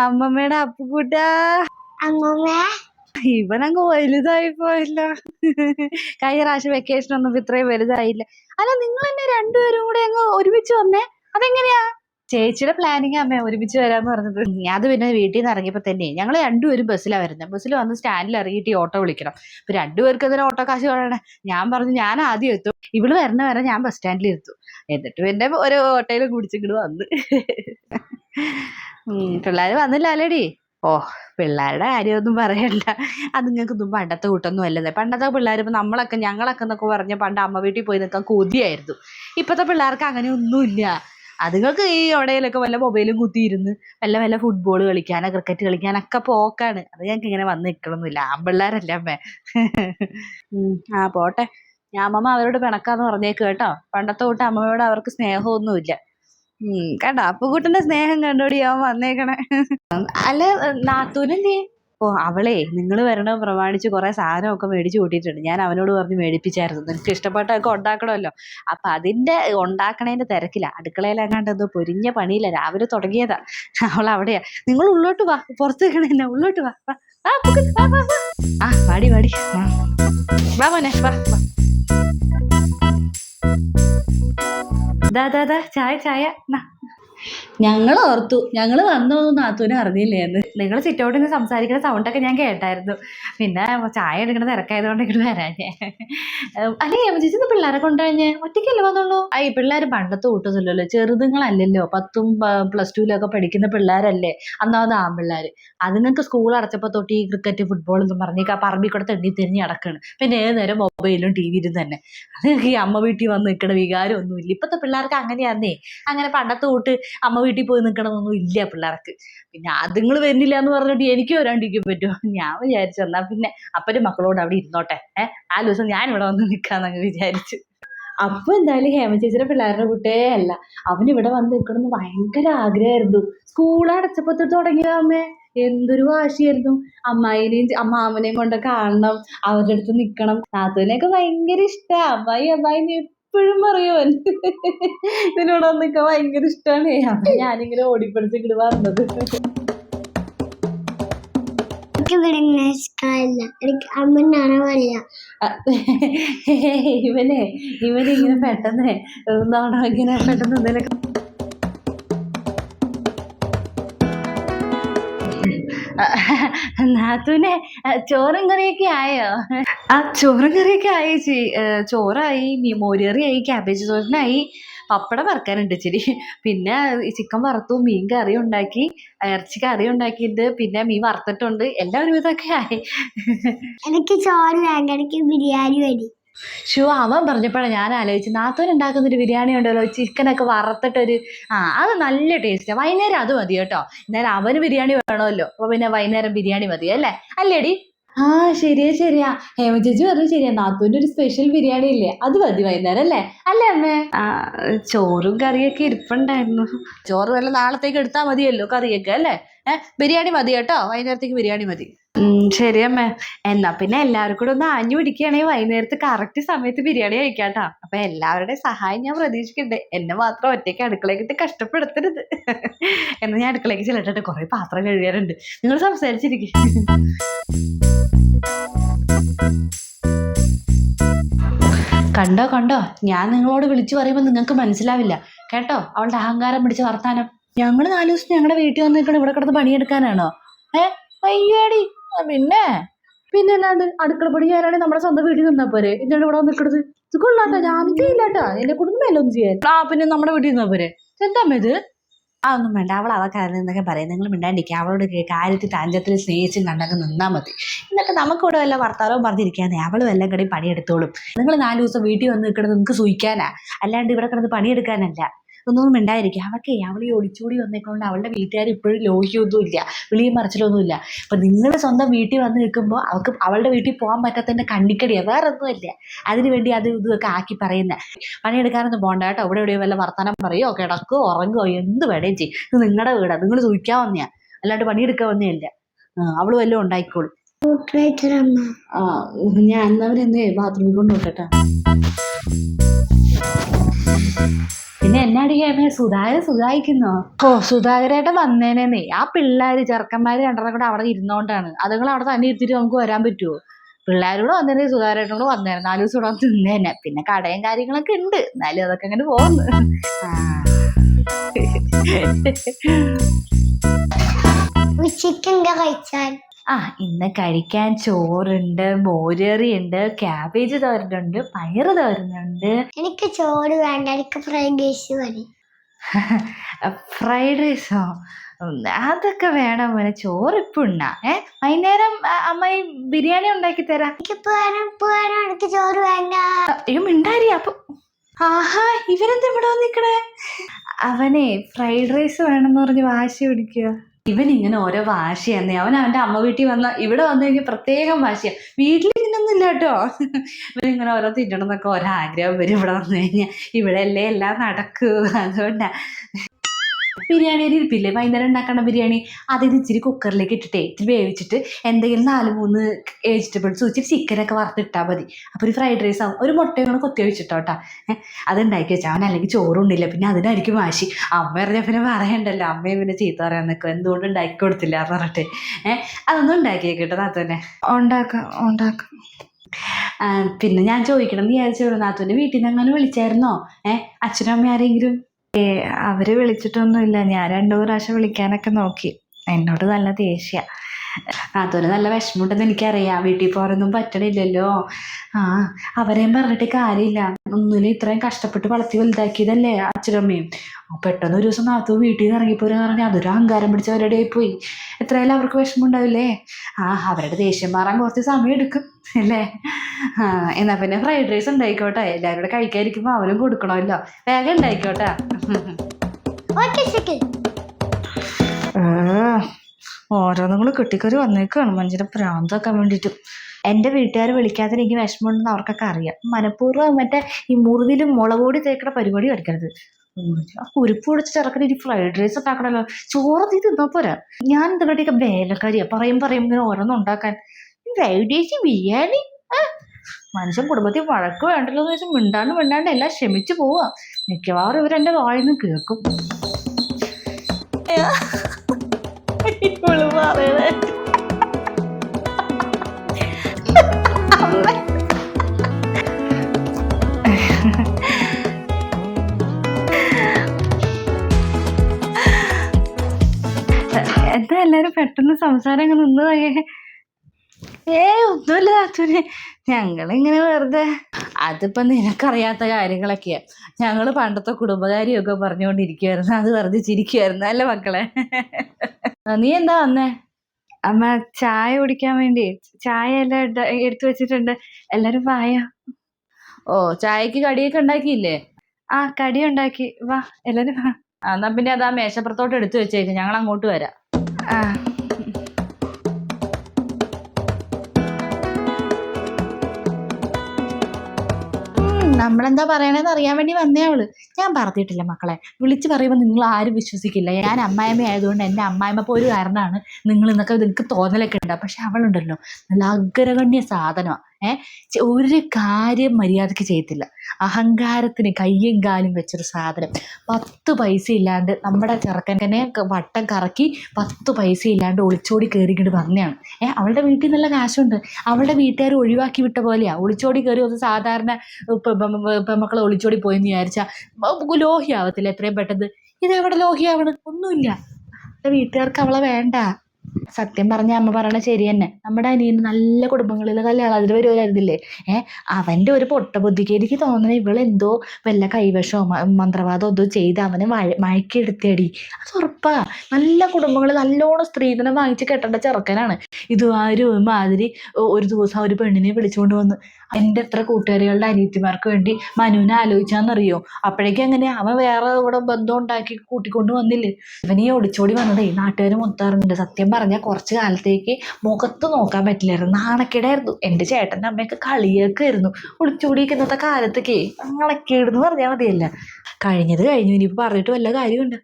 അമ്മമ്മയുടെ അപ്പുകൂട്ട ഇവനങ്ങ് വലുതായി പോയല്ലോ. കഴിഞ്ഞ പ്രാവശ്യം വെക്കേഷൻ ഒന്നും ഇത്രയും വലുതായില്ല. അല്ല നിങ്ങൾ തന്നെ രണ്ടുപേരും കൂടെ അങ്ങ് ഒരുമിച്ച് വന്നേ? അതെങ്ങനെയാ? ചേച്ചിയുടെ പ്ലാനിങ് അമ്മ ഒരുമിച്ച് വരാന്ന് പറഞ്ഞത്. ഞാൻ അത് പിന്നെ വീട്ടിൽ നിന്ന് ഇറങ്ങിയപ്പോ തന്നെ. ഞങ്ങൾ രണ്ടുപേരും ബസ്സിലാ വരുന്നത് ബസ്സിൽ വന്ന് സ്റ്റാൻഡിൽ ഇറങ്ങിയിട്ട് ഈ ഓട്ടോ വിളിക്കണം. അപ്പൊ രണ്ടുപേർക്ക് അതിന് ഓട്ടോ കാശ് പറയണേ ഞാൻ പറഞ്ഞു ഞാൻ ആദ്യം എത്തും. ഇവൾ വരണ വരെ ഞാൻ ബസ് സ്റ്റാൻഡിൽ എത്തും എന്നിട്ട് പിന്നെ ഒരു ഓട്ടോയിൽ കുടിച്ചിങ്ങോട് വന്ന്. പിള്ളേർ വന്നില്ല അല്ലേടി ഓ പിള്ളേരുടെ കാര്യമൊന്നും പറയണ്ട. അത് നിങ്ങൾക്കൊന്നും പണ്ടത്തെ കൂട്ടൊന്നും അല്ലത് പണ്ടത്തെ പിള്ളേർ ഇപ്പം നമ്മളൊക്കെ ഞങ്ങളൊക്കെ എന്നൊക്കെ പറഞ്ഞ പണ്ട് അമ്മ വീട്ടിൽ പോയി നിൽക്കാൻ കൊതിയായിരുന്നു. ഇപ്പോഴത്തെ പിള്ളേർക്ക് അങ്ങനെ ഒന്നുമില്ല. അതുങ്ങൾക്ക് ഈ ഇടയിലൊക്കെ വല്ല മൊബൈലും കുത്തിയിരുന്ന് വല്ല വല്ല ഫുട്ബോൾ കളിക്കാനോ ക്രിക്കറ്റ് കളിക്കാനൊക്കെ പോക്കാണ്. അത് ഞങ്ങൾക്ക് ഇങ്ങനെ വന്ന് നിൽക്കണമെന്നില്ല ആമ്പിള്ളേരല്ല അമ്മേ. ആ പോട്ടെ. ഞാൻ അമ്മമ്മ അവരോട് പിണക്കാന്ന് പറഞ്ഞേക്ക് കേട്ടോ. പണ്ടത്തെ കൂട്ട് അമ്മയോട് അവർക്ക് സ്നേഹമൊന്നുമില്ല. കണ്ടോ? അപ്പുകുട്ടന്റെ സ്നേഹം കണ്ടോടി അവൻ വന്നേക്കണേ. അല്ല നാത്തൂനെന്തേ ഓ അവളേ നിങ്ങൾ വരണ പ്രമാണിച്ച് കുറെ സാധനമൊക്കെ മേടിച്ചു കൂട്ടിയിട്ടുണ്ട്. ഞാൻ അവനോട് പറഞ്ഞ് മേടിപ്പിച്ചായിരുന്നു. നിനക്ക് ഇഷ്ടപ്പെട്ടൊക്കെ ഉണ്ടാക്കണമല്ലോ. അപ്പൊ അതിന്റെ ഉണ്ടാക്കണേന്റെ തിരക്കില്ല അടുക്കളയിൽ എങ്ങാണ്ട് എന്തോ പൊരിഞ്ഞ പണിയില്ല രാവിലെ തുടങ്ങിയതാ. അവൾ അവിടെയാ. നിങ്ങൾ ഉള്ളോട്ട് വാ. പുറത്ത് നിൽക്കണ ഉള്ളോട്ട് വാ. ആ വാടി വാടി. വാ മോനെ വാ വാ. ദാ ദാ ദാ ചായ ചായ നാ. ഞങ്ങൾ ഓർത്തു. ഞങ്ങൾ വന്നു നാത്തൂനെ അറിഞ്ഞില്ലായിരുന്നു നിങ്ങൾ സിറ്റൗട്ടിൽ നിന്ന് സംസാരിക്കുന്ന സൗണ്ടൊക്കെ ഞാൻ കേട്ടായിരുന്നു. പിന്നെ ചായ എടുക്കണ തിരക്കായതുകൊണ്ട് ഇങ്ങോട്ട് വരാഞ്ഞേ. അല്ലേ ചേച്ചി ഇന്ന് പിള്ളേരെ കൊണ്ടുകഴിഞ്ഞേ ഒറ്റയ്ക്കല്ലേ വന്നുള്ളൂ ആ ഈ പിള്ളേർ പണ്ടത്തെ കൂട്ടത്തില്ലല്ലോ ചെറുതുങ്ങളല്ലല്ലോ. പത്തും പ്ലസ് ടുവിലൊക്കെ പഠിക്കുന്ന പിള്ളേരല്ലേ? അന്നാമത് ആൺപിള്ളേർ അതുങ്ങൾക്ക് സ്കൂൾ അടച്ചപ്പോൾ തൊട്ട് ഈ ക്രിക്കറ്റ് ഫുട്ബോൾ എന്നും പറഞ്ഞേക്കാ പറമ്പിൽ കൂടെ തെണ്ടി തിരിഞ്ഞ് നടക്കുകയാണ് പിന്നെ ഏത് നേരം മൊബൈലും ടി വിയിലും തന്നെ. അത് ഈ അമ്മ വീട്ടിൽ വന്ന് നിൽക്കണ വികാരം ഒന്നുമില്ല. ഇപ്പോഴത്തെ പിള്ളേർക്ക് അങ്ങനെയാന്നേ അങ്ങനെ പണ്ടത്തെ കൂട്ട് അമ്മ വീട്ടിൽ പോയി നിൽക്കണമെന്നൊന്നും ഇല്ല പിള്ളേർക്ക്. പിന്നെ അതുങ്ങൾ വരുന്നില്ല എന്ന് പറഞ്ഞിട്ട് എനിക്ക് വരാണ്ടിരിക്കാൻ പറ്റുമോ? ഞാൻ വിചാരിച്ചു. എന്നാ പിന്നെ അപ്പന്റെ മക്കളോട് അവിടെ ഇരുന്നോട്ടെ. ഏഹ് ആ ദിവസം ഞാൻ ഇവിടെ വന്ന് നിൽക്കാന്നങ്ങ് വിചാരിച്ചു. അപ്പൊ എന്തായാലും ഹേമ ചേച്ചിയുടെ പിള്ളേരുടെ കുട്ടേ അല്ല. അവൻ ഇവിടെ വന്ന് നിൽക്കണമെന്ന് ഭയങ്കര ആഗ്രഹമായിരുന്നു. സ്കൂൾ അടച്ചപ്പോ തുടങ്ങിയ അമ്മേ? എന്തൊരു വാശിയായിരുന്നു. അമ്മായിനെയും അമ്മാമനെയും കൊണ്ട് കാണണം അവരുടെ അടുത്ത് നിൽക്കണം നാത്തുവിനെയൊക്കെ ഭയങ്കര ഇഷ്ടാ. അമ്മായി അമ്മായി എപ്പോഴും പറയുവൻ ഇതിനോട് നിൽക്കാൻ ഭയങ്കര ഇഷ്ടമാണ് അപ്പൊ ഞാനിങ്ങനെ ഓടിപ്പിടിച്ച് ഇങ്ങോട്ട് വന്നത്. ഇവനെ ഇവനെ ഇവനിങ്ങനെ പെട്ടെന്ന് നാടകം ഇങ്ങനെ പെട്ടെന്ന് എന്തെങ്കിലും നാത്തൂനെ ചോറും കറിയൊക്കെ ആയോ? ആ ചോറും കറിയൊക്കെ ആയി ചേച്ചി ചോറായി മോരുകറി ആയി ക്യാബേജ് തോരനായി പപ്പടം വറക്കാനുണ്ട് ഇച്ചിരി. പിന്നെ ചിക്കൻ വറുത്തു മീൻ കറി ഉണ്ടാക്കി ഇറച്ചി കറി ഉണ്ടാക്കിയിട്ട് പിന്നെ മീൻ വറുത്തിട്ടുണ്ട് എല്ലാം ഒരുവിധമൊക്കെ ആയി. എനിക്ക് ചോറ് വേണ്ട എനിക്ക് ബിരിയാണി മതി ഷോ അവൻ പറഞ്ഞപ്പോഴാണ് ഞാൻ ആലോചിച്ചു ഉണ്ടാക്കുന്ന ഒരു ബിരിയാണി ഉണ്ടല്ലോ ചിക്കനൊക്കെ വറുത്തിട്ടൊരു ആ അത് നല്ല ടേസ്റ്റാണ് വൈകുന്നേരം അത് മതി കേട്ടോ. എന്നാലും അവന് ബിരിയാണി വേണമല്ലോ. അപ്പൊ പിന്നെ വൈകുന്നേരം ബിരിയാണി മതി അല്ലേ? അല്ലേടി? ആ ശരിയാ ശരിയാ. ഹേമ ചേച്ചി പറഞ്ഞു ശരിയാ. നാത്തൂന്റെ ഒരു സ്പെഷ്യൽ ബിരിയാണി ഇല്ലേ? അത് മതി വൈകുന്നേരം അല്ലേ? അല്ലേ അമ്മേ? ചോറും കറിയൊക്കെ ഇരിപ്പുണ്ടായിരുന്നു. ചോറ് വല്ല നാളത്തേക്ക് എടുത്താൽ മതിയല്ലോ കറിയൊക്കെ അല്ലേ? ഏഹ് ബിരിയാണി മതി കേട്ടോ. വൈകുന്നേരത്തേക്ക് ബിരിയാണി മതി. ശരി അമ്മ എന്നാ പിന്നെ എല്ലാവർക്കും കൂടെ ഒന്ന് ആഞ്ഞു പിടിക്കുകയാണെങ്കിൽ വൈകുന്നേരത്ത് കറക്റ്റ് സമയത്ത് ബിരിയാണി കഴിക്കാട്ടാ. അപ്പൊ എല്ലാവരുടെയും സഹായം ഞാൻ പ്രതീക്ഷിക്കണ്ടേ എന്നെ മാത്രം ഒറ്റയ്ക്ക് അടുക്കളയ്ക്ക് ഇട്ട് കഷ്ടപ്പെടുത്തരുത്. എന്നാ ഞാൻ അടുക്കളയ്ക്ക് ചെല്ലട്ടെ. കുറെ പാത്രം കഴുകാറുണ്ട്. നിങ്ങൾ സംസാരിച്ചിരിക്കും. കണ്ടോ കണ്ടോ? ഞാൻ നിങ്ങളോട് വിളിച്ചു പറയുമ്പോൾ നിങ്ങൾക്ക് മനസ്സിലാവില്ല. കേട്ടോ? അവളുടെ അഹങ്കാരം പിടിച്ച വർത്താനം. ഞങ്ങൾ നാല് ദിവസം ഞങ്ങളുടെ വീട്ടിൽ വന്നിരിക്കണം ഇവിടെ കിടന്ന് പണിയെടുക്കാനാണോ? ഏ? അയ്യാടി. പിന്നെ? പിന്നെ അല്ലാണ്ട് അടുക്കള പണി ചെയ്യാനാണെങ്കിൽ നമ്മുടെ സ്വന്തം വീട്ടിൽ നിന്നാ പോരെ. എന്താണ് ഇവിടെ നിൽക്കണത് ഇത് കൊള്ളാട്ടോ ഞാൻ ചെയ്യില്ലാട്ടാ എന്റെ കുടുംബം മേലൊന്നും ചെയ്യാൻ. ആ പിന്നെ നമ്മുടെ വീട്ടിൽ നിന്നാ പോരെ. എന്താ ഇത്? ആ ഒന്നും വേണ്ട. അവൾ അതൊക്കെ എന്നൊക്കെ പറയും. നിങ്ങൾ മിണ്ടാണ്ടിരിക്കുക. അവളോട് കാര്യത്തിൽ താഞ്ചത്തിൽ സ്നേഹിച്ചും കണ്ടൊക്കെ നിന്നാൽ മതി. എന്നിട്ട് നമുക്കിവിടെ വല്ല വർത്താനവും പറഞ്ഞിരിക്കാനേ അവളും എല്ലാം കൂടി പണിയെടുത്തോളും. നിങ്ങൾ നാല് ദിവസം വീട്ടിൽ വന്ന് നിൽക്കണത് നിങ്ങൾക്ക് സൂയിക്കാനാ? അല്ലാണ്ട് ഇവിടെ കിടന്ന് പണിയെടുക്കാനല്ല. ഒന്നും ഉണ്ടായിരിക്കും അവൾക്ക് അവൾ ഈ ഒളിച്ചോടി വന്നേക്കൊണ്ട് അവളുടെ വീട്ടുകാർ ഇപ്പോഴും ലോഹ്യമൊന്നും ഇല്ല വിളിയും മറിച്ചിലൊന്നും ഇല്ല അപ്പം നിങ്ങൾ സ്വന്തം വീട്ടിൽ വന്ന് നിൽക്കുമ്പോൾ അവൾക്ക് അവളുടെ വീട്ടിൽ പോകാൻ പറ്റാത്തതിന്റെ കണ്ണിക്കടിയാണ് വേറെ ഒന്നുമില്ല അതിനുവേണ്ടി അത് ഇതൊക്കെ ആക്കി പറയുന്നത് പണിയെടുക്കാനൊന്നും പോകണ്ട കേട്ടോ. ഇവിടെ എവിടെയോ വല്ല വർത്തമാനം പറയോ? കിടക്കോ ഉറങ്ങോ എന്ത് വേണേം ചെയ്യും. ഇത് നിങ്ങളുടെ വീടാണ് നിങ്ങൾ സൂക്ഷിക്കാൻ വന്നെയാ. അല്ലാണ്ട് പണിയെടുക്കാൻ വന്നെയല്ല. അവൾ വല്ലതും ഉണ്ടായിക്കോളും. ആ ഞാൻ എന്നവരെന്നേ ബാത്റൂമിൽ കൊണ്ട് നോക്കട്ടെ. പിന്നെ പിന്നെ എന്നാടിക്കാമേ സുധാകര സുഖായിക്കുന്നോ ഓ സുധാകരേട്ടൻ വന്നേനേ ആ പിള്ളേര് ചെറുക്കന്മാര് രണ്ടെണ്ണം കൂടെ അവിടെ ഇരുന്നോണ്ടാണ്. അതുങ്ങൾ അവിടെ തന്നെ ഇരുത്തിട്ട് നമുക്ക് വരാൻ പറ്റുമോ പിള്ളേരോട് വന്നേനെ സുധാകരേട്ടൻ കൂടെ വന്നേനെ. നാല് ദിവസം ഇവിടെ തിന്നേനെ നിന്നേനെ. പിന്നെ കടയും കാര്യങ്ങളൊക്കെ ഉണ്ട്. എന്നാലും അതൊക്കെ അങ്ങനെ പോകുന്നു ഉച്ചയ്ക്ക് എന്താ കഴിച്ചാൽ ആ ഇന്ന് കഴിക്കാൻ ചോറുണ്ട് മോരറിയുണ്ട് ക്യാബേജ് തോരനുണ്ട് പയറ് തോരനുണ്ട്. എനിക്ക് ചോറ് വേണ്ട എനിക്ക് ഫ്രൈഡ് റൈസ് മതി. ഫ്രൈഡ് റൈസോ അതൊക്കെ വേണം മോനെ ചോറ് ഇപ്പൊ ഉണ്ണാ. ഏ? വൈകുന്നേരം അമ്മായി ബിരിയാണി ഉണ്ടാക്കി തരാം. ഇപ്പൊ എനിക്ക് ചോറ് വേണ്ട. അയ്യോ മിണ്ടാരി അപ്പൊ. ആഹാ ഇവരെന്താ ഇവിടെ വന്നിക്കണേ? അവനെ ഫ്രൈഡ് റൈസ് വേണമെന്ന് പറഞ്ഞ് വാശി പിടിക്കുക ഇവൻ ഇങ്ങനെ ഓരോ വാശിയെന്നേ. അവൻ അവന്റെ അമ്മ വീട്ടിൽ വന്ന ഇവിടെ വന്നു കഴിഞ്ഞാൽ പ്രത്യേകം വാശിയാ. വീട്ടിൽ ഇങ്ങനൊന്നും ഇല്ല കേട്ടോ. ഇവനിങ്ങനെ ഓരോ തിന്നണം എന്നൊക്കെ ഓരോ ആഗ്രഹം വരും ഇവിടെ വന്നു കഴിഞ്ഞാൽ. ഇവിടെ അല്ലേ എല്ലാം നടക്കൂ. അതുകൊണ്ടാ. ബിരിയാണി അരി ഇരിപ്പില്ലേ? വൈകുന്നേരം ഉണ്ടാക്കണ ബിരിയാണി. അതിന് ഇച്ചിരി കുക്കറിലേക്ക് ഇട്ടിട്ടേ ഇച്ചിരി വേവിച്ചിട്ട് എന്തെങ്കിലും നാല് മൂന്ന് വെജിറ്റബിൾസ് ഇച്ചിരി ചിക്കനൊക്കെ വറുത്തിട്ടാൽ മതി. അപ്പോൾ ഒരു ഫ്രൈഡ് റൈസ് ആവും. ഒരു മുട്ടയും കൂടെ കൊത്തി വെച്ചിട്ടോട്ടാ ഏഹ് അത് ഉണ്ടാക്കി വെച്ചാൽ അവൻ അല്ലെങ്കിൽ ചോറുണ്ടില്ല പിന്നെ അതിനായിരിക്കും വാശി. അമ്മ പറഞ്ഞാൽ പിന്നെ പറയണ്ടല്ലോ. അമ്മയും പിന്നെ ചീത്ത പറയാൻ നിൽക്കും എന്തുകൊണ്ട് ഉണ്ടാക്കി കൊടുത്തില്ല എന്ന് പറഞ്ഞിട്ട്. ഏഹ് അതൊന്നും ഉണ്ടാക്കിയേക്കട്ടെ നാത്തന്നെ ഉണ്ടാക്കാം ഉണ്ടാക്കാം. പിന്നെ ഞാൻ ചോദിക്കണം. എന്ന് വിചാരിച്ചു നാത്തൂന്റെ വീട്ടിൽ നിന്ന് അങ്ങനെ വിളിച്ചായിരുന്നോ? ഏഹ് അച്ഛനും അമ്മ ആരെങ്കിലും? ഏ അവർ വിളിച്ചിട്ടൊന്നുമില്ല. ഞാൻ രണ്ടു പ്രാവശ്യം വിളിക്കാനൊക്കെ നോക്കി. എന്നോട് നല്ല ദേഷ്യ. നാത്തൂന് നല്ല വിഷമമുണ്ടെന്ന് എനിക്കറിയാം. വീട്ടിൽ പോകാനൊന്നും പറ്റണില്ലല്ലോ. ആ അവരെയും പറഞ്ഞിട്ട് കാര്യമില്ല. ഒന്നിനും ഇത്രയും കഷ്ടപ്പെട്ട് വളർത്തി വലുതാക്കിയതല്ലേ അച്ഛനമ്മയും. പെട്ടെന്ന് ഒരു ദിവസം നാത്തു വീട്ടിൽ നിന്ന് ഇറങ്ങിപ്പോരെന്ന് പറഞ്ഞാൽ അതൊരു അഹങ്കാരം പിടിച്ച അവരുടെ പോയി. എത്രയായാലും അവർക്ക് വിഷമം ഉണ്ടാവില്ലേ ആ അവരുടെ ദേഷ്യം മാറാൻ കുറച്ച് സമയം എടുക്കും അല്ലേ? ആ എന്നാ പിന്നെ ഫ്രൈഡ് റൈസ് ഉണ്ടായിക്കോട്ടെ. എല്ലാവരും കൂടെ കഴിക്കാതിരിക്കുമ്പോൾ അവനും കൊടുക്കണമല്ലോ. വേഗം ഉണ്ടായിക്കോട്ടെ. ഓക്കെ ശരി കിട്ടിക്കറി വന്നേക്കാണ്. മനുഷ്യനെ പ്രാന്താക്കാൻ വേണ്ടിയിട്ട്. എന്റെ വീട്ടുകാർ വിളിക്കാതെ എനിക്ക് വിഷമമുണ്ടെന്ന് അവർക്കൊക്കെ അറിയാം. മനഃപൂർവം മറ്റേ ഈ മുറിവിലും മുളക് പൊടി തേക്കണ പരിപാടി കളിക്കരുത്. കുരുപ്പ് പൊടിച്ചിട്ട് ഇറക്കണ ഇനി ഫ്രൈഡ് റൈസ് ഉണ്ടാക്കണല്ലോ. ചോറ് തീ തിന്നാ പോരാ. ഞാൻ എന്തൊക്കെ വേലക്കാരിയാ. പറയും പറയും ഇങ്ങനെ ഓരോന്നും ഉണ്ടാക്കാൻ. ഫ്രൈഡ് ബിരിയാണി? മനുഷ്യൻ കുടുംബത്തിൽ വഴക്ക് വേണ്ടല്ലോ എന്ന് വെച്ചാൽ മിണ്ടാണ്ട് മിണ്ടാണ്ട് എല്ലാം ക്ഷമിച്ചു പോവാ. മിക്കവാറും ഇവരെന്റെ വായിന്ന് കേൾക്കും. ഇവൾ പറയണേ. എന്താ എല്ലാരും പെട്ടെന്ന് സംസാരം അങ്ങ് നിന്ന് പോയേ? ഏ ഒന്നുമില്ല താത്തൂര് ഞങ്ങളിങ്ങനെ വെറുതെ. അതിപ്പോ നിനക്കറിയാത്ത കാര്യങ്ങളൊക്കെയാ. ഞങ്ങൾ പണ്ടത്തെ കുടുംബകാരിയൊക്കെ പറഞ്ഞുകൊണ്ടിരിക്കുവായിരുന്നു. അത് വെറുതെ ചിരിക്കുവായിരുന്നു അല്ലേ മക്കളെ? നീ എന്താ വന്നേ? അമ്മ ചായ കുടിക്കാൻ വേണ്ടി. ചായ എല്ലാം എടുത്തു വെച്ചിട്ടുണ്ട്. എല്ലാരും വായ? ഓ ചായക്ക് കടിയൊക്കെ ഉണ്ടാക്കിയില്ലേ? ആ കടി ഉണ്ടാക്കി. വാ എല്ലാരും വാ. എന്നാ പിന്നെ അതാ മേശപ്പുറത്തോട്ട് എടുത്തു വെച്ചേക്ക്. ഞങ്ങൾ അങ്ങോട്ട് വരാം. ആ. നമ്മളെന്താ പറയണേന്ന് അറിയാൻ വേണ്ടി വന്നേ അവൾ. ഞാൻ പറഞ്ഞിട്ടില്ല മക്കളെ. വിളിച്ച് പറയുമ്പോൾ നിങ്ങൾ ആരും വിശ്വസിക്കില്ല. ഞാൻ അമ്മായിമ്മ ആയതുകൊണ്ട് എന്റെ അമ്മായിമ്മ ഒരു കാരണമാണ് നിങ്ങൾ എന്നൊക്കെ നിങ്ങൾക്ക് തോന്നലൊക്കെ ഉണ്ടാവും പക്ഷെ അവളുണ്ടല്ലോ. നല്ല അഗ്രഗണ്യ സാധനമാണ് ഒരു കാര്യം മര്യാദയ്ക്ക് ചെയ്യത്തില്ല. അഹങ്കാരത്തിന് കയ്യും കാലും വെച്ചൊരു സാധനം. പത്ത് പൈസ ഇല്ലാണ്ട് നമ്മുടെ ചെറുക്കനെ വട്ടം കറക്കി പത്ത് പൈസ ഇല്ലാണ്ട് ഒളിച്ചോടി കയറിക്കിട്ട് വന്നെയാണ് ഏ അവളുടെ വീട്ടിൽ നല്ല കാശുണ്ട്. അവളുടെ വീട്ടുകാർ ഒഴിവാക്കി വിട്ട പോലെയാ. ഒളിച്ചോടി കയറി ഒന്ന് സാധാരണ പെമ്മക്കളെ ഒളിച്ചോടി പോയെന്ന് വിചാരിച്ചാൽ ലോഹിയാവത്തില്ല എത്രയും പെട്ടെന്ന്. ഇതെവിടെ ലോഹിയാവണ്? ഒന്നുമില്ല. വീട്ടുകാർക്ക് അവളെ വേണ്ട. സത്യം പറഞ്ഞ അമ്മ പറയണ ശരി തന്നെ. നമ്മുടെ അനിയന് നല്ല കുടുംബങ്ങളിൽ കല്യാണം അതിൽ വരുമായിരുന്നില്ലേ ഏ? അവന്റെ ഒരു പൊട്ട ബുദ്ധിക്ക് എനിക്ക് ഇവൾ എന്തോ വല്ല കൈവശമോ മന്ത്രവാദമോ എന്തോ ചെയ്ത് അവനെ വഴ- മയക്കിയെടുത്തേടി അത് ഉറപ്പാ. നല്ല കുടുംബങ്ങൾ നല്ലോണം സ്ത്രീധനം വാങ്ങിച്ച് കെട്ടേണ്ട ചെറുക്കനാണ്. ഇത് ആരും മാതിരി ഒരു ദിവസം ഒരു പെണ്ണിനെ വിളിച്ചുകൊണ്ട് വന്ന് എന്റെ എത്ര കൂട്ടുകാരികളുടെ അനിയത്തിമാർക്ക് വേണ്ടി മനുവിനെ ആലോചിച്ചാന്നറിയോ? അപ്പോഴേക്കും അങ്ങനെ അവൻ വേറെ ഇവിടെ ബന്ധം ഉണ്ടാക്കി കൂട്ടിക്കൊണ്ട് വന്നില്ലേ? ഇവനീ ഒളിച്ചോടി വന്നതേ നാട്ടുകാർ മൊത്തം മൊത്താറുണ്ട് സത്യം പറഞ്ഞാൽ കുറച്ച് കാലത്തേക്ക് മുഖത്ത് നോക്കാൻ പറ്റില്ലായിരുന്നു. നാണക്കേടായിരുന്നു. എന്റെ ചേട്ടന്റെ അമ്മയൊക്കെ കളിയാക്കുമായിരുന്നു ഒളിച്ചോടിയൊക്കെ ഇന്നത്തെ കാലത്തൊക്കെ നാണക്കേടെന്ന് പറഞ്ഞാൽ മതിയല്ല. കഴിഞ്ഞത് കഴിഞ്ഞു. ഇനിയിപ്പോൾ പറഞ്ഞിട്ട് വല്ല കാര്യമുണ്ട്?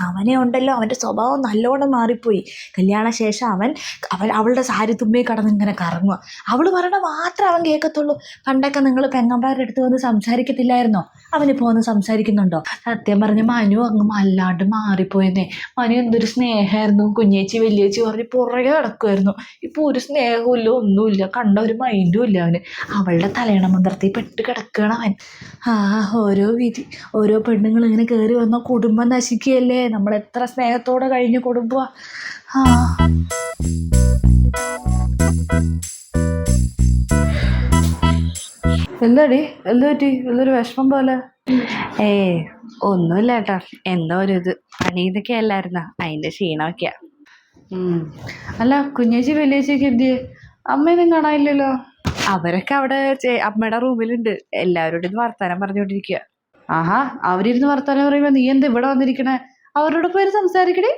അവനെ ഉണ്ടല്ലോ അവന്റെ സ്വഭാവം നല്ലോണം മാറിപ്പോയി. കല്യാണ ശേഷം അവൻ അവൻ അവളുടെ സാരി തുമ്പേ കടന്ന് ഇങ്ങനെ കറങ്ങുക അവൾ പറയണ മാത്രം അവൻ കേൾക്കത്തുള്ളൂ പണ്ടൊക്കെ നിങ്ങൾ പെങ്ങന്മാരുടെ അടുത്ത് വന്ന് സംസാരിക്കത്തില്ലായിരുന്നോ? അവനിപ്പോൾ വന്ന് സംസാരിക്കുന്നുണ്ടോ? സത്യം പറഞ്ഞ മനു അങ്ങ് അല്ലാണ്ട് മാറിപ്പോയെന്നേ. മനു എന്തൊരു സ്നേഹമായിരുന്നു കുഞ്ഞേച്ചി വലിയേച്ചി പറഞ്ഞ് പുറകെ കിടക്കുമായിരുന്നു ഇപ്പോൾ ഒരു സ്നേഹമില്ല ഒന്നുമില്ല. കണ്ട ഒരു മൈൻഡും ഇല്ല അവന്. അവളുടെ തലയണ മന്ത്രത്തിൽ പെട്ട് കിടക്കുകയാണ് അവൻ. ആ ഓരോ വിധി. ഓരോ പെണ്ണുങ്ങൾ ഇങ്ങനെ കയറി വന്ന കുടുംബം നശിക്കുകയല്ലേ? നമ്മൾ എത്ര സ്നേഹത്തോടെ കഴിഞ്ഞു കൊടുക്കുക ആ. എന്താടി? എന്താ പറ്റി? എന്തൊരു വിഷമം പോലെ? ഏ ഒന്നുമില്ല കേട്ടോ എന്തോ ഒരു ഇത്. പണി ഇതൊക്കെ അല്ലായിരുന്ന. അതിന്റെ ക്ഷീണമൊക്കെയാ. അല്ല കുഞ്ഞേച്ചി വലിയേച്ചിയൊക്കെ എന്തിയെ അമ്മയൊന്നും കാണാനില്ലല്ലോ? അവരൊക്കെ അവിടെ അമ്മയുടെ റൂമിലുണ്ട്. എല്ലാവരോടും വർത്താനം പറഞ്ഞുകൊണ്ടിരിക്കുക ആഹാ അവരിരുന്ന് വർത്താനം പറയുമ്പോ നീ എന്താ ഇവിടെ വന്നിരിക്കണേ? അവരോട് പോയി സംസാരിക്കണേ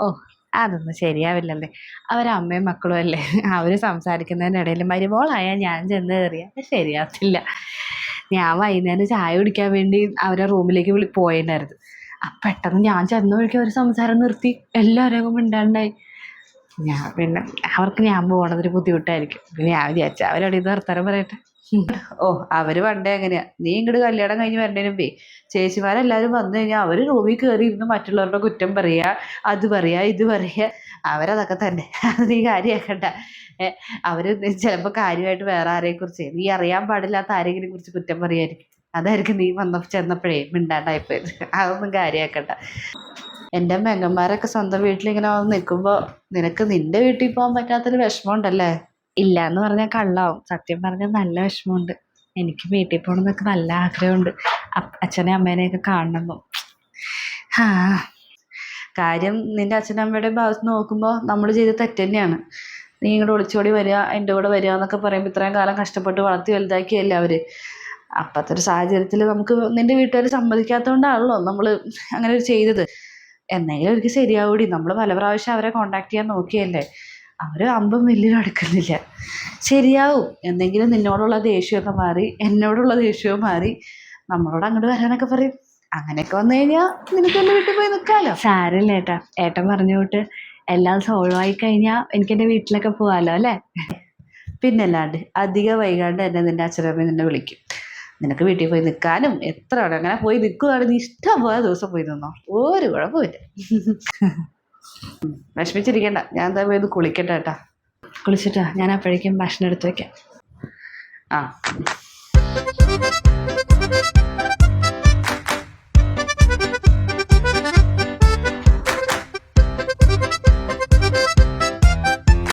ഓ അതൊന്നും ശരിയാവില്ലല്ലേ. അവരമ്മയും മക്കളും അല്ലേ? അവർ സംസാരിക്കുന്നതിനിടയിൽ മരുമോളായാൽ ഞാൻ ചെന്ന് കയറിയ. ശരിയാത്തില്ല ഞാൻ വൈകുന്നേരം ചായ കുടിക്കാൻ വേണ്ടി അവരെ റൂമിലേക്ക് വിളി പോയിട്ടുണ്ടായിരുന്നു അപ്പം പെട്ടെന്ന് ഞാൻ ചെന്ന വഴിക്ക് അവർ സംസാരം നിർത്തി. എല്ലാവരും മിണ്ടാണ്ടായി. ഞാൻ പിന്നെ അവർക്ക് ഞാൻ പോകണതൊരു ബുദ്ധിമുട്ടായിരിക്കും. പിന്നെ ഞാൻ വിചാരിച്ചു അവരോട് ഇത് വർത്തമാനം പറയട്ടെ. ഓ അവർ പണ്ടേ എങ്ങനെയാ നീ ഇങ്ങോട്ട് കല്യാണം കഴിഞ്ഞ് വരണേനും പേ ചേച്ചിമാരെല്ലാരും വന്നു കഴിഞ്ഞാൽ അവർ റൂമിൽ കയറി ഇരുന്ന് മറ്റുള്ളവരുടെ കുറ്റം പറയാ അത് പറയാ ഇത് പറയാ. അവരതൊക്കെ തന്നെ. അത് നീ കാര്യമാക്കണ്ട അവർ ചിലപ്പോ കാര്യമായിട്ട് വേറെ ആരെ കുറിച്ച് നീ അറിയാൻ പാടില്ലാത്ത ആരെങ്കിലും കുറിച്ച് കുറ്റം പറയായിരിക്കും. അതായിരിക്കും നീ വന്ന ചെന്നപ്പോഴേ മിണ്ടാണ്ടായിപ്പോയത്. അതൊന്നും കാര്യമാക്കണ്ട എന്റെ മെങ്ങന്മാരൊക്കെ സ്വന്തം വീട്ടിലിങ്ങനെ വന്ന് നിൽക്കുമ്പോൾ നിനക്ക് നിന്റെ വീട്ടിൽ പോകാൻ പറ്റാത്തൊരു വിഷമം ഉണ്ടല്ലേ ഇല്ല എന്ന് പറഞ്ഞാൽ കള്ളാവും. സത്യം പറഞ്ഞാൽ നല്ല വിഷമമുണ്ട്. എനിക്ക് വീട്ടിൽ പോകണമെന്നൊക്കെ നല്ല ആഗ്രഹമുണ്ട്. അച്ഛനെ അമ്മേനെയൊക്കെ കാണണമെന്നും ആ കാര്യം നിന്റെ അച്ഛനും അമ്മയുടെ ഭാഗത്ത് നോക്കുമ്പോൾ നമ്മൾ ചെയ്ത തെറ്റ് തന്നെയാണ്. നീ ഇങ്ങോട്ട് ഒളിച്ചോടി വരിക എന്റെ കൂടെ വരിക എന്നൊക്കെ പറയുമ്പോൾ ഇത്രയും കാലം കഷ്ടപ്പെട്ട് വളർത്തി വലുതാക്കിയല്ലേ അവർ അപ്പോഴത്തെ ഒരു സാഹചര്യത്തിൽ നമുക്ക് നിന്റെ വീട്ടുകാർ സമ്മതിക്കാത്തതുകൊണ്ടാണല്ലോ നമ്മൾ അങ്ങനെ ഒരു ചെയ്തത്. എന്നെങ്കിലും എനിക്ക് ശരിയാവൂടി. നമ്മൾ പല പ്രാവശ്യം അവരെ കോണ്ടാക്ട് ചെയ്യാൻ നോക്കിയല്ലേ. അവർ അമ്പും വില്ലിനും അടുക്കുന്നില്ല ശരിയാവും. എന്തെങ്കിലും നിന്നോടുള്ള ദേഷ്യമൊക്കെ മാറി എന്നോടുള്ള ദേഷ്യവും മാറി നമ്മളോട് അങ്ങോട്ട് വരാനൊക്കെ പറയും. അങ്ങനെയൊക്കെ വന്നു കഴിഞ്ഞാൽ നിനക്ക് എന്റെ വീട്ടിൽ പോയി നിൽക്കാമല്ലോ സാരമില്ല ഏട്ടാ. ഏട്ടൻ പറഞ്ഞു വിട്ട് എല്ലാം സോൾവ് ആയി കഴിഞ്ഞാൽ എനിക്ക് എന്റെ വീട്ടിലൊക്കെ പോകാമല്ലോ അല്ലേ? പിന്നെ പിന്നല്ലാണ്ട് അധികം വൈകാണ്ട് എന്നെ നിന്റെ അച്ഛനമ്മ നിന്നെ വിളിക്കും. നിനക്ക് വീട്ടിൽ പോയി നിൽക്കാനും എത്ര അവിടെ അങ്ങനെ പോയി നിൽക്കുകയാണെങ്കിൽ നീ ഇഷ്ടം പോലെ ദിവസം പോയി നിന്നോ. ഒരു കുഴപ്പമില്ല വിഷമിച്ചിരിക്കണ്ട. ഞാൻ എന്താ പോയത് കുളിക്കട്ടെ കേട്ടാ. കുളിച്ചിട്ടാ ഞാൻ അപ്പോഴേക്കും ഭക്ഷണം എടുത്തു വെക്കാം. ആ.